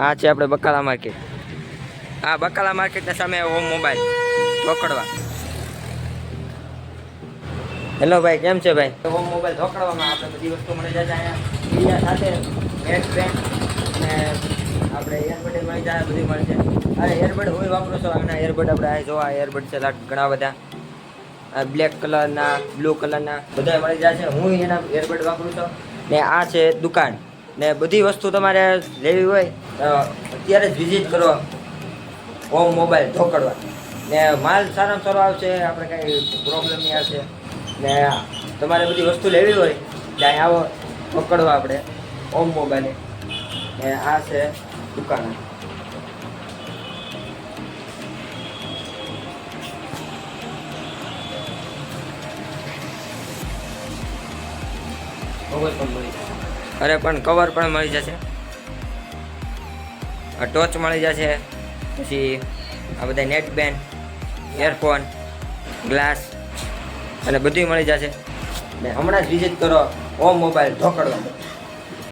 આ છે આપણે બકાલા માર્કેટ આ બકાલા માર્કેટના સામે ઓમ મોબાઈલ ધોકડવા હેલો ભાઈ, કેમ છે ભાઈ? હોમ મોબાઈલ ધોકડવામાં આપણે બધી વસ્તુ મળી જાય અહીંયા. બીજા સાથે નેટ પેન અને આપણે એરબડ મળી જાય બધી જાય. અરે એરબડ હું વાપરું છું. આના એરબડ આપણે આ જોવા એરબડ છે ઘણા બધા. બ્લેક કલરના બ્લુ કલરના બધા મળી જાય છે. હું એના એરબડ વાપરું છું. ને આ છે દુકાન. ને બધી વસ્તુ તમારે લેવી હોય અત્યારે જ વિઝિટ કરો ઓમ મોબાઈલ ઢોકળવા ને માલ સારામાં સારો આવશે, આપણે કાંઈ પ્રોબ્લેમ નહીં આવશે. ને તમારે બધી વસ્તુ લેવી હોય, ત્યાં આવો પકડવા આપણે, ઓમ મોબાઈલ ને આ છે દુકાન. પણ મળી અરે પણ કવર પણ મળી જશે. ટોચ મળી જશે. પછી આ બધા નેટ ઇયરફોન ગ્લાસ અને બધું મળી જશે. ને હમણાં જ વિઝિટ કરો, ઓમ મોબાઈલ ઢોકળવા